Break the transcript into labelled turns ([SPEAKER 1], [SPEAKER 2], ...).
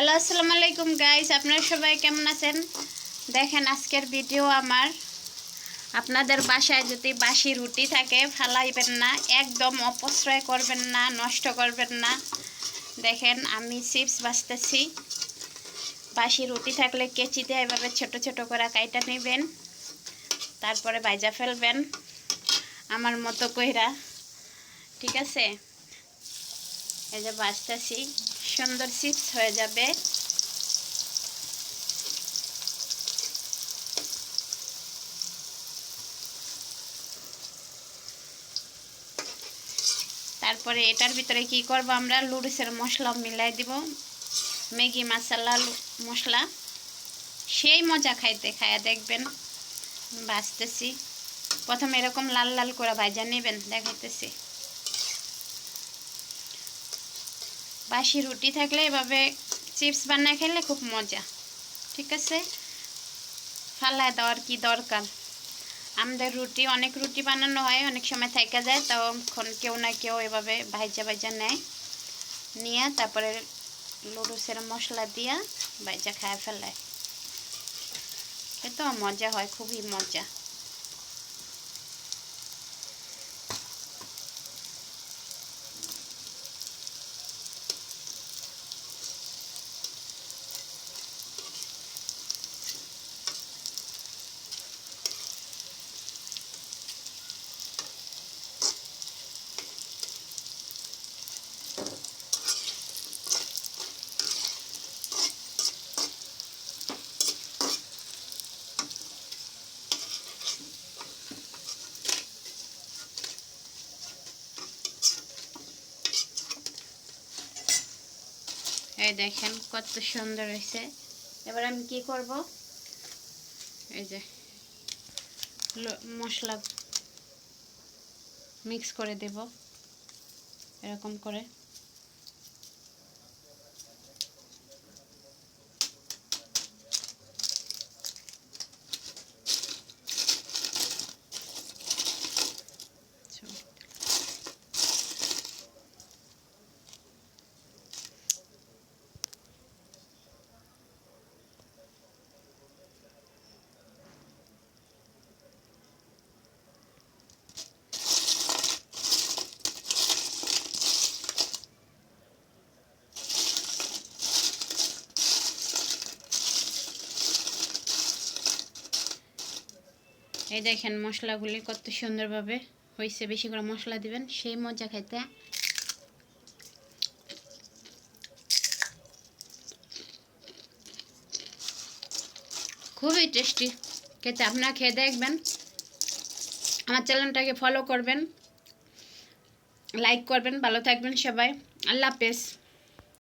[SPEAKER 1] Hello, আসসালামু আলাইকুম guys আপনারা সবাই কেমন আছেন? দেখেন আজকের ভিডিও আমার। আপনাদের বাসায় যদি বাসি রুটি থাকে, ফালাইবেন না, একদম অপশ্রয় করবেন না, নষ্ট করবেন না। দেখেন আমি চিপস বাঁচতেছি। বাসি রুটি থাকলে কেচিতে এভাবে ছোট ছোট করে কাইটা নেবেন, তারপরে বাইজা ফেলবেন, আমার মতো কইরা। ঠিক আছে? এই যে বাছতেছি সুন্দর চিপস হয়ে যাবে। তারপরে এটার ভিতরে কি করব আমরা? লুডুসের মশলা মিলাই দিব। ম্যাগি মশলা মশলা। সেই মজা খাইতে খায়া দেখবেন বাছতেছি প্রথমে এরকম লাল লাল করে ভাজা নেবেন, দেখাইতেছি। বাসি রুটি থাকলে এভাবে চিপস বানায় খেলে খুব মজা। ঠিক আছে? ফালায় দেওয়ার কি দরকার? আমাদের রুটি, অনেক রুটি বানানো হয়, অনেক সময় থাকা যায়, তখন কেউ না কেউ এভাবে ভাইজা ভাইজা নেয়। নিয়ে তারপরে লুডুসের মশলা দিয়া ভাইজা খায়, ফেলায়। এত মজা হয়, খুবই মজা। এই দেখেন কত সুন্দর হয়েছে। এবার আমি কি করব? এই যে মশলা মিক্স করে দেব। এরকম করে। এই দেখেন মশলাগুলি কত সুন্দরভাবে হয়েছে। বেশি করে মশলা দিবেন, সেই মজা খাইতে খুবই টেস্টি খেতে, আপনারা খেয়ে দেখবেন। আমার চ্যানেলটাকে ফলো করবেন লাইক করবেন, ভালো থাকবেন সবাই। আল্লাহ হাফেজ।